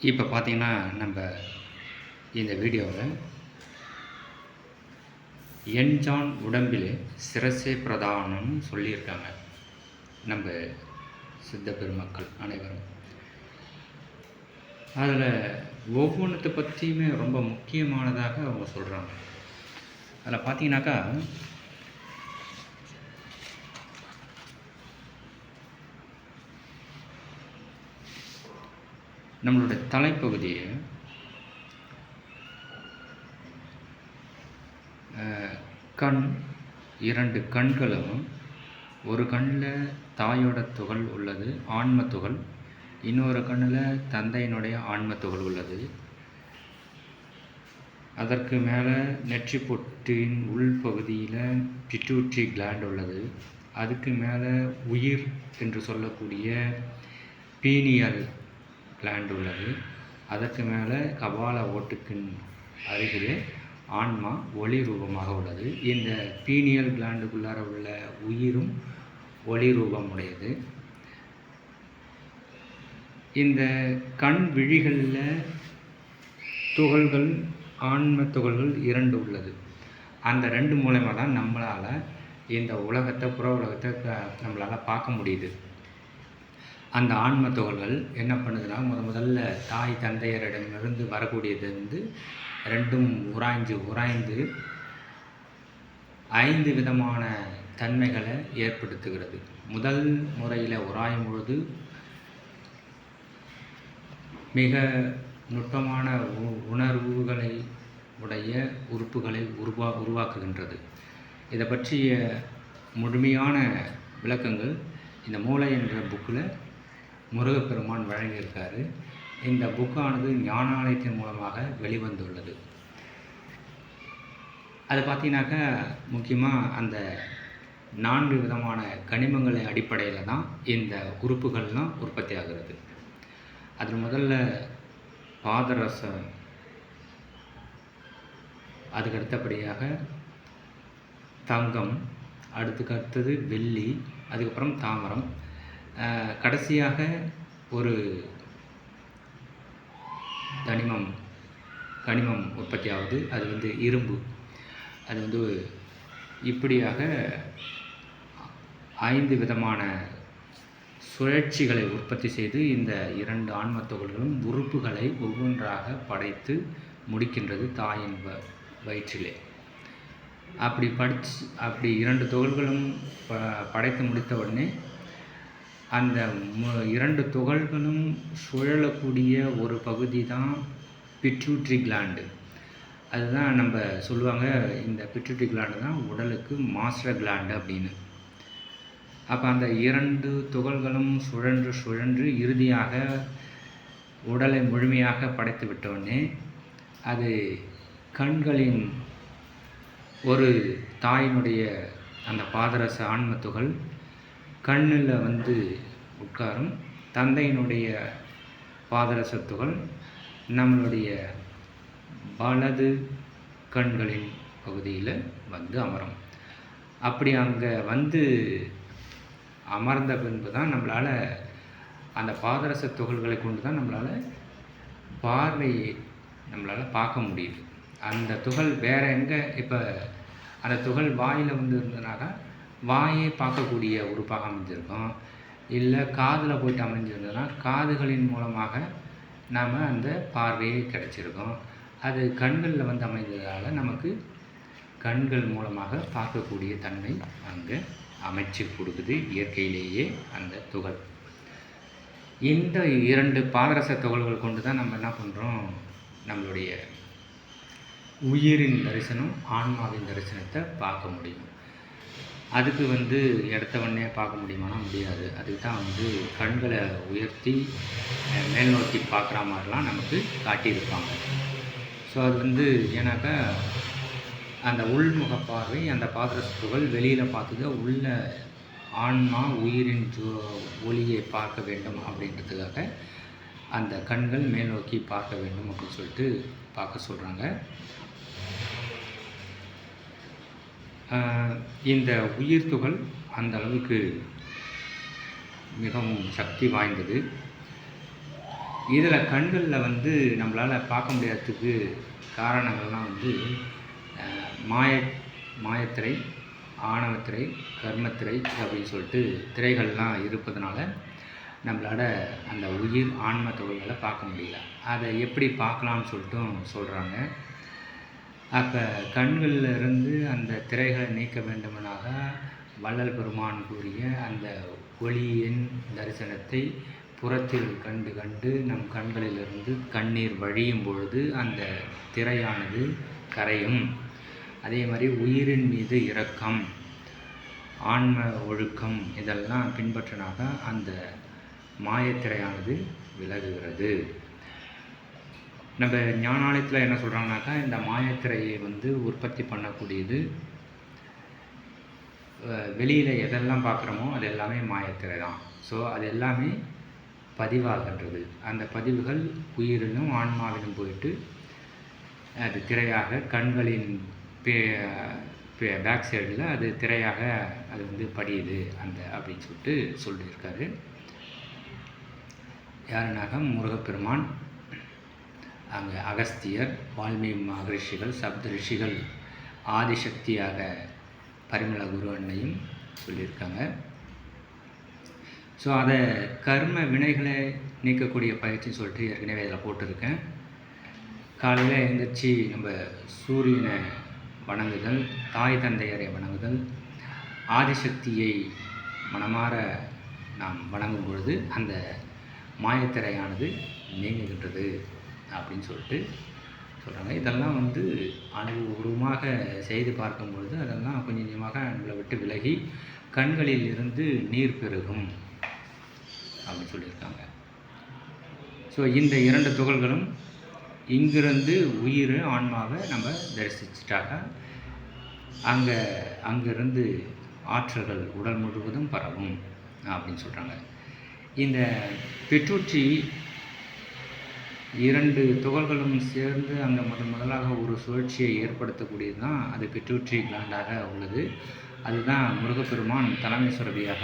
இப்போ பார்த்தீங்கன்னா நம்ம இந்த வீடியோவில் என்ஜான் உடம்பிலே சிரசே பிரதானம்னு சொல்லியிருக்காங்க நம்ம சித்த பெருமக்கள் அனைவரும். அதில் ஒவ்வொன்றத்தை பற்றியுமே ரொம்ப முக்கியமானதாக அவங்க சொல்கிறாங்க. அதில் பார்த்தீங்கன்னாக்கா நம்மளுடைய தலைப்பகுதியை கண் இரண்டு கண்களும் ஒரு கண்ணில் தாயோட துகள் உள்ளது ஆன்ம துகள். இன்னொரு கண்ணில் தந்தையினுடைய ஆன்ம துகள் உள்ளது. அதற்கு மேலே நெற்றி பொட்டின் உள்பகுதியில் பிட்யூட்ரி கிளாண்ட் உள்ளது. அதுக்கு மேலே உயிர் என்று சொல்லக்கூடிய பீனியல் கிளாண்ட் உள்ளது. அதற்கு மேலே கபால ஓட்டுக்கின் அருகிலே ஆன்மா ஒளி ரூபமாக உள்ளது. இந்த பீனியல் கிளாண்டுக்குள்ளார உள்ள உயிரும் ஒளி ரூபம் உடையது இந்த கண் விழிகளில் துகள்கள் ஆன்ம துகள்கள் இரண்டு உள்ளது. அந்த ரெண்டு மூலயமா தான் நம்மளால் இந்த உலகத்தை புற உலகத்தை க- நம்மளால் பார்க்க முடியுது. அந்த ஆன்ம துகள்கள் என்ன பண்ணுதுன்னா முத முதல்ல தாய் தந்தையரிடமிருந்து வரக்கூடியது வந்து ரெண்டும் உராய்ஞ்சு உராய்ந்து ஐந்து விதமான தன்மைகளை ஏற்படுத்துகிறது. முதல் முறையில் உராயும் பொழுது மிக நுட்பமான உ- உணர்வுகளை உடைய உறுப்புகளை உருவா உருவாக்குகின்றது. இதை பற்றிய முழுமையான விளக்கங்கள் இந்த மூளை என்ற புக்கில் முருகப்பெருமான் வழங்கியிருக்காரு. இந்த புக்கானது ஞானாலயத்தின் மூலமாக வெளிவந்துள்ளது. அது பார்த்தீங்கன்னாக்கா முக்கியமாக அந்த நான்கு விதமான கனிமங்களை அடிப்படையில் தான் இந்த உறுப்புகள்லாம் உற்பத்தி ஆகிறது. அதில் முதல்ல பாதரசம் அதுக்கு அடுத்தபடியாக தங்கம் அடுத்துக்கு அடுத்தது வெள்ளி அதுக்கப்புறம் தாமரம் கடைசியாக ஒரு தனிமம் கனிமம் உற்பத்தி ஆகுது அது வந்து இரும்பு. அது வந்து இப்படியாக ஐந்து விதமான சுழற்சிகளை உற்பத்தி செய்து இந்த இரண்டு ஆன்ம துகள்களும் உறுப்புகளை ஒவ்வொன்றாக படைத்து முடிக்கின்றது தாயின் வ வயிற்றிலே. அப்படி படிச்சு அப்படி இரண்டு துகள்களும் ப படைத்து முடித்த உடனே அந்த இரண்டு துகள்களும் சுழலக்கூடிய ஒரு பகுதி தான் பிட்யூட்ரி கிளாண்டு அதுதான் நம்ம சொல்லுவாங்க இந்த பிட்யூட்ரி கிளாண்டு தான் உடலுக்கு மாஸ்டர் கிளாண்டு அப்படின்னு. அப்போ அந்த இரண்டு துகள்களும் சுழன்று சுழன்று இறுதியாக உடலை முழுமையாக படைத்து விட்டோடனே அது கண்களின் ஒரு தாயினுடைய அந்த பாதரச ஆன்ம துகள் கண்ணில் வந்து உட்காரும். தந்தையினுடைய பாதரச துகள் நம்மளுடைய வலது கண்களின் பகுதியில் வந்து அமரும். அப்படி அங்கே வந்து அமர்ந்த பின்பு தான் நம்மளால் அந்த பாதரச துகள்களை கொண்டு தான் நம்மளால் பார்வையை நம்மளால் பார்க்க முடியுது. அந்த துகள் வேறு எங்கே? இப்போ அந்த துகள் வாயில் வந்து இருந்ததுனாக்கா வாயை பார்க்கக்கூடிய உறுப்பாக அமைஞ்சிருக்கும். இல்லை காதில் போயிட்டு அமைஞ்சிருந்ததுன்னா காதுகளின் மூலமாக நாம் அந்த பார்வையை கிடச்சிருக்கோம். அது கண்களில் வந்து அமைந்ததால் நமக்கு கண்கள் மூலமாக பார்க்கக்கூடிய தன்மை அங்கே அமைச்சு கொடுக்குது இயற்கையிலேயே அந்த துகள். இந்த இரண்டு பாதரச துகள்கள் கொண்டு தான் நம்ம என்ன பண்ணுறோம் நம்மளுடைய உயிரின் தரிசனம் ஆன்மாவின் தரிசனத்தை பார்க்க முடியும். அதுக்கு வந்து எடுத்தவொடனே பார்க்க முடியுமானா முடியாது. அதுக்கு தான் வந்து கண்களை உயர்த்தி மேல் நோக்கி பார்க்குற மாதிரிலாம் நமக்கு காட்டியிருப்பாங்க. ஸோ அது வந்து ஏன்னாக்கா அந்த உள்முக பார்வை அந்த பாத்திர சுற்றுகள் வெளியில் பார்த்துக்க உள்ள ஆன்மா உயிரின் ஜோ ஒளியை பார்க்க வேண்டும் அப்படின்றதுக்காக அந்த கண்கள் மேல் நோக்கி பார்க்க வேண்டும் அப்படின்னு சொல்லிட்டு பார்க்க சொல்கிறாங்க இந்த உயிர் துகள் அந்த அளவுக்கு மிகவும் சக்தி வாய்ந்தது. இதில் கண்களில் வந்து நம்மளால் பார்க்க முடியாததுக்கு காரணங்கள்லாம் வந்து மாய மாயத்திரை ஆணவத்திரை கர்மத்திரை அப்படின்னு சொல்லிட்டு திரைகள்லாம் இருப்பதனால நம்மளால் அந்த உயிர் ஆன்ம தொழில்களை பார்க்க முடியல. அதை எப்படி பார்க்கலாம்னு சொல்லிட்டும் சொல்கிறாங்க அப்போ கண்களில் இருந்து அந்த திரைகளை நீக்க வேண்டுமெனாக வள்ளல் பெருமான் கூறிய அந்த ஒளியின் தரிசனத்தை புறத்தில் கண்டு கண்டு நம் கண்களிலிருந்து கண்ணீர் வழியும் பொழுது அந்த திரையானது கரையும். அதே மாதிரி உயிரின் மீது இரக்கம் ஆன்ம ஒழுக்கம் இதெல்லாம் பின்பற்றினாக அந்த மாயத்திரையானது விலகுகிறது. நம்ம ஞானாலயத்தில் என்ன சொல்கிறாங்கனாக்கா இந்த மாயத்திரையை வந்து உற்பத்தி பண்ணக்கூடியது வெளியில் எதெல்லாம் பார்க்குறோமோ அது எல்லாமே மாயத்திரை தான். ஸோ அது எல்லாமே பதிவாகின்றது. அந்த பதிவுகள் உயிரிலும் ஆன்மாவிலும் போயிட்டு அது திரையாக கண்களின் பே பேக் சைடில் அது திரையாக அது வந்து படியுது அந்த அப்படின்னு சொல்லிட்டு சொல்லியிருக்காரு. யாருனாக? முருகப்பெருமான். அங்கே அகஸ்தியர் வால்மீகி மகரிஷிகள் சப்த ரிஷிகள் ஆதிசக்தியாக பரிமள குரு அன்னையும் சொல்லியிருக்காங்க. ஸோ அதை கர்ம வினைகளை நீக்கக்கூடிய பயிற்சின்னு சொல்லிட்டு ஏற்கனவே அதில் போட்டிருக்கேன். காலையில் எழுந்திரிச்சு நம்ம சூரியனை வணங்குதல் தாய் தந்தையரை வணங்குதல் ஆதிசக்தியை மனமாற நாம் வணங்கும் பொழுது அந்த மாயத்திரையானது நீங்குகின்றது. அப்படின்னு சொல்லிட்டு சொல்கிறாங்க இதெல்லாம் வந்து அனுபவபூர்வமாக செய்து பார்க்கும் பொழுது அதெல்லாம் கொஞ்சம் கொஞ்சமாக நம்மளை விட்டு விலகி கண்களில் இருந்து நீர் பெருகும் அப்படின்னு சொல்லியிருக்காங்க. ஸோ இந்த இரண்டு துகள்களும் இங்கிருந்து உயிர் ஆன்மாவை நம்ம தரிசிச்சிட்டாக்க அங்கே அங்கிருந்து ஆற்றல்கள் உடல் முழுவதும் பரவும் அப்படின்னு சொல்கிறாங்க இந்த பெற்றூற்றி இரண்டு துகள்களும் சேர்ந்து அங்கே முதன் முதலாக ஒரு சுழற்சியை ஏற்படுத்தக்கூடியது தான் அது பெற்றூற்றி கிளாண்டாக உள்ளது. அதுதான் முருகப்பெருமான் தலைமை சுரபியாக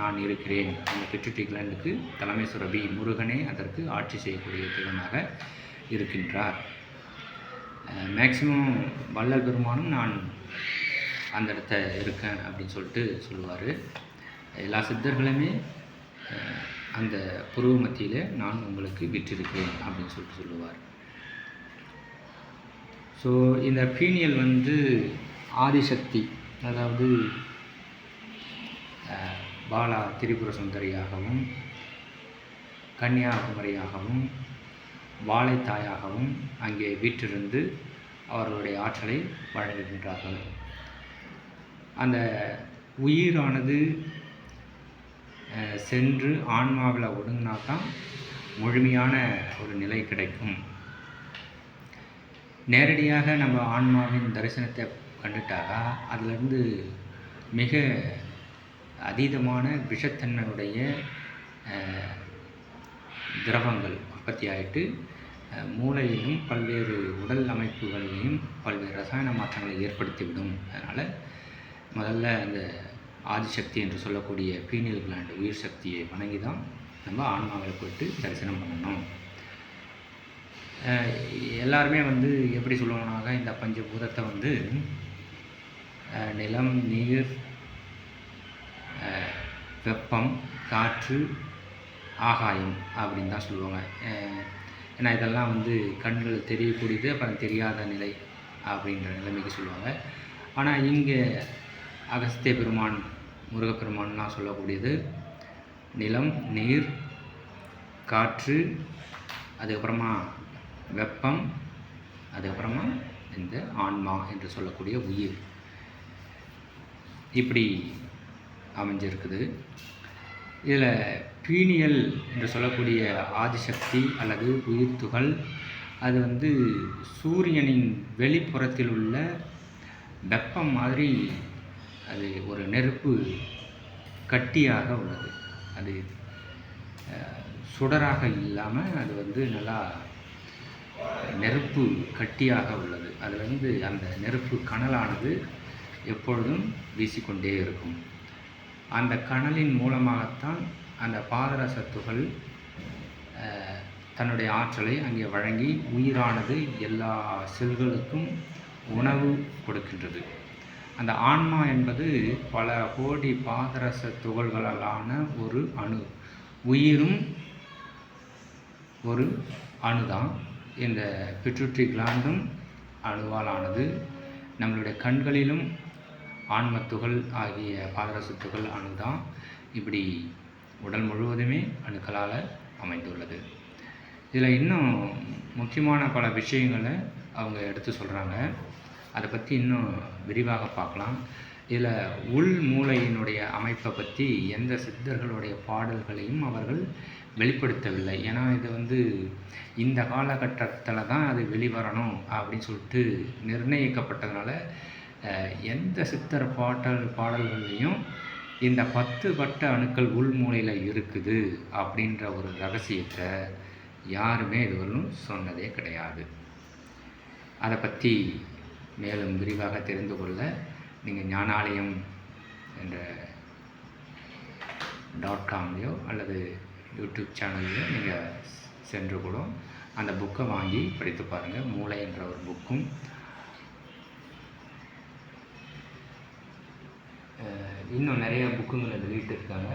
நான் இருக்கிறேன். அந்த பெற்றுட்டி கிளாண்டுக்கு தலைமை சுரபி முருகனே அதற்கு ஆட்சி செய்யக்கூடிய திறனாக இருக்கின்றார். மேக்சிமம் வள்ளல் பெருமானும் நான் அந்த இடத்த இருக்கேன் அப்படின்னு சொல்லிட்டு சொல்லுவார். எல்லா சித்தர்களுமே அந்த புருவ மத்தியில் நான் உங்களுக்கு விற்றிருக்கிறேன் அப்படின்னு சொல்லிட்டு சொல்லுவார். ஸோ இந்த பீனியல் வந்து ஆதிசக்தி அதாவது பாலா திரிபுர சுந்தரியாகவும் கன்னியாகுமரியாகவும் வாழைத்தாயாகவும் அங்கே வீற்றிருந்து அவர்களுடைய ஆற்றலை வழங்குகின்றார்கள். அந்த உயிரானது சென்று ஆன்மாவில் ஒடுங்கினா தான் முழுமையான ஒரு நிலை கிடைக்கும். நேரடியாக நம்ம ஆன்மாவின் தரிசனத்தை கண்டுட்டாக்கா அதிலிருந்து மிக அதீதமான விஷத்தன்மையுடைய திரவங்கள் உற்பத்தி ஆகிட்டு மூளையிலும் பல்வேறு உடல் அமைப்புகளையும் பல்வேறு ரசாயன மாற்றங்களை ஏற்படுத்திவிடும். அதனால் முதல்ல அந்த ஆதிசக்தி என்று சொல்லக்கூடிய பீனியல் கிளாண்ட் உயிர் சக்தியை வணங்கி தான் நம்ம ஆன்மாவில் போயிட்டு தரிசனம் பண்ணணும். எல்லாருமே வந்து எப்படி சொல்லுவாங்கனாக்கா இந்த பஞ்சபூதத்தை வந்து நிலம் நீர் வெப்பம் காற்று ஆகாயம் அப்படின்னு தான் சொல்லுவாங்க. ஏன்னா இதெல்லாம் வந்து கண்கள் தெரியக்கூடியது அப்புறம் தெரியாத நிலை அப்படின்ற நிலைமைக்கு சொல்லுவாங்க. ஆனால் இங்கே அகஸ்திய பெருமான் முருகப்பெருமான்னா சொல்லக்கூடியது. நிலம் நீர் காற்று அதுக்கப்புறமா வெப்பம் அதுக்கப்புறமா இந்த ஆன்மா என்று சொல்லக்கூடிய உயிர். இப்படி அமைஞ்சிருக்குது. இதில் பீனியல் என்று சொல்லக்கூடிய ஆதிசக்தி அல்லது உயிர் துகள் அது வந்து சூரியனின் வெளிப்புறத்தில் உள்ள வெப்பம் மாதிரி அது ஒரு நெருப்பு கட்டியாக உள்ளது. அது சுடராக இல்லாமல் அது வந்து நல்லா நெருப்பு கட்டியாக உள்ளது. அது வந்து அந்த நெருப்பு கனலானது எப்பொழுதும் வீசிக்கொண்டே இருக்கும். அந்த கனலின் மூலமாகத்தான் அந்த பாதரச துகள் தன்னுடைய ஆற்றலை அங்கே வழங்கி உயிரானது எல்லா செல்களுக்கும் உணவு கொடுக்கின்றது. அந்த ஆன்மா என்பது பல கோடி பாதரச துகள்களாலான ஒரு அணு. உயிரும் ஒரு அணுதான். இந்த பிட்யூட்ரி கிளாண்டும் அணுவாலானது. நம்மளுடைய கண்களிலும் ஆன்மத்துகள் ஆகிய பாதரசத்துகள் அணு அணுதான். இப்படி உடல் முழுவதுமே அணுக்களால் அமைந்துள்ளது. இதில் இன்னும் முக்கியமான பல விஷயங்களை அவங்க எடுத்து சொல்கிறாங்க அதை பற்றி இன்னும் விரிவாக பார்க்கலாம். இதில் உள் மூளையினுடைய அமைப்பை பற்றி எந்த சித்தர்களுடைய பாடல்களையும் அவர்கள் வெளிப்படுத்தவில்லை. ஏன்னா இது வந்து இந்த காலகட்டத்தில் தான் அது வெளிவரணும் அப்படின்னு சொல்லிட்டு நிர்ணயிக்கப்பட்டதுனால எந்த சித்தர் பாடல் பாடல்கள்லையும் இந்த பத்து வட்ட அணுக்கள் உள் மூலையில் இருக்குது அப்படின்ற ஒரு ரகசியத்தை யாருமே இதுவரையும் சொன்னதே கிடையாது. அதை பற்றி மேலும் விரிவாக தெரிந்து கொள்ள நீங்கள் ஞானாலயம் என்ற டாட் காம்லேயோ அல்லது யூடியூப் சேனல்லையோ நீங்கள் சென்று கூட அந்த புக்கை வாங்கி படித்து பாருங்கள் மூளை என்ற ஒரு புக்கும் இன்னும் நிறைய புக்குங்களை வெளியிட்டிருக்காங்க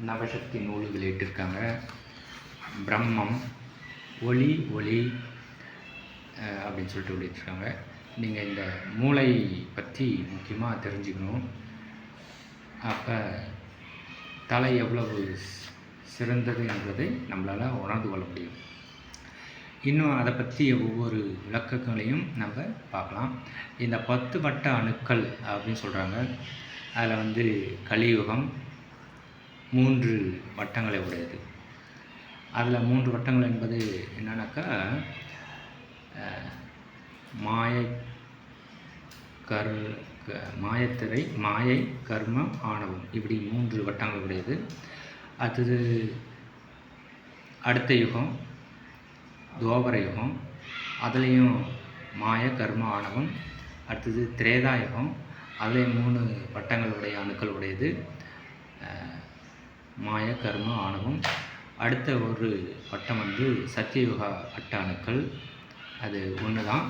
நவசக்தி நூல் வெளியிட்டிருக்காங்க பிரம்மம் ஒளி ஒளி அப்படின்னு சொல்லிட்டு வெளியிட்டிருக்காங்க நீங்கள் இந்த மூளை பற்றி முக்கியமாக தெரிஞ்சுக்கணும். அப்போ தலை எவ்வளவு சிறந்தது என்பதை நம்மளால் உணர்ந்து கொள்ள முடியும். இன்னும் அதை பற்றிய ஒவ்வொரு விளக்கங்களையும் நம்ம பார்க்கலாம். இந்த பத்து வட்ட அணுக்கள் அப்படின்னு சொல்கிறாங்க அதில் வந்து கலியுகம் மூன்று வட்டங்களை உடையது. அதில் மூன்று வட்டங்கள் என்பது என்னன்னாக்கா மாயை கர் க- மாயத்திரை மாயை கர்மம் ஆணவம். இப்படி மூன்று வட்டங்கள் உடையது அடுத்தது அடுத்த யுகம் துவாபர யுகம். அதுலேயும் மாய கர்ம ஆணவம். அடுத்தது திரேதா யுகம். அதுலேயும் மூணு வட்டங்களுடைய அணுக்கள் உடையது மாய கர்ம ஆணவம். அடுத்த ஒரு வட்டம் வந்து சத்தியயுக வட்ட அணுக்கள். அது ஒன்று தான்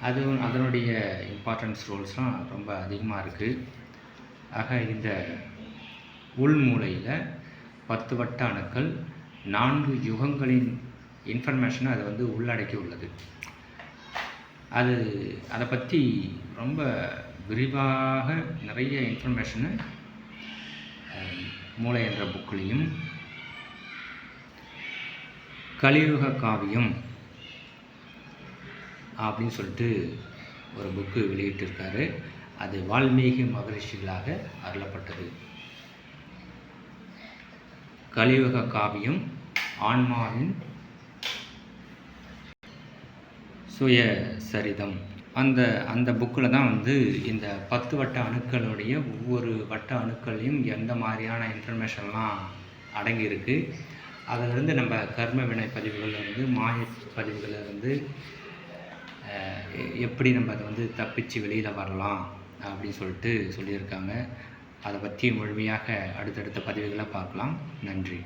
அது அதனுடைய இம்பார்ட்டன்ஸ் ரோல்ஸ்லாம் ரொம்ப அதிகமாக இருக்குது ஆக இந்த உள்மூலையில் பத்து வட்ட அணுக்கள் நான்கு யுகங்களின் இன்ஃபர்மேஷனை அது வந்து உள்ளடக்கி உள்ளது. அது அதை பற்றி ரொம்ப விரிவாக நிறைய இன்ஃபர்மேஷனை மூளை என்ற புக்கிலையும் கலியுக காவியம் அப்படின்னு சொல்லிட்டு ஒரு புக்கு வெளியிட்டிருக்காரு. அது வால்மீகி மகரிஷிகளாக அருளப்பட்டது. கலியுக காவியம் ஆன்மாவின் சுய சரிதம் அந்த அந்த புக்கில் தான் வந்து இந்த பத்து வட்ட அணுக்களுடைய ஒவ்வொரு வட்ட அணுக்களையும் எந்த மாதிரியான இன்ஃபர்மேஷன்லாம் அடங்கியிருக்கு. அதிலிருந்து நம்ம கர்ம வினை பதிவுகளிலிருந்து மாய பதிவுகளிலிருந்து எப்படி நம்ம அதை வந்து தப்பிச்சு வெளியில் வரலாம் அப்படின்னு சொல்லிட்டு சொல்லியிருக்காங்க. அதை பற்றி முழுமையாக அடுத்தடுத்த பதிவுகளை பார்க்கலாம். நன்றி.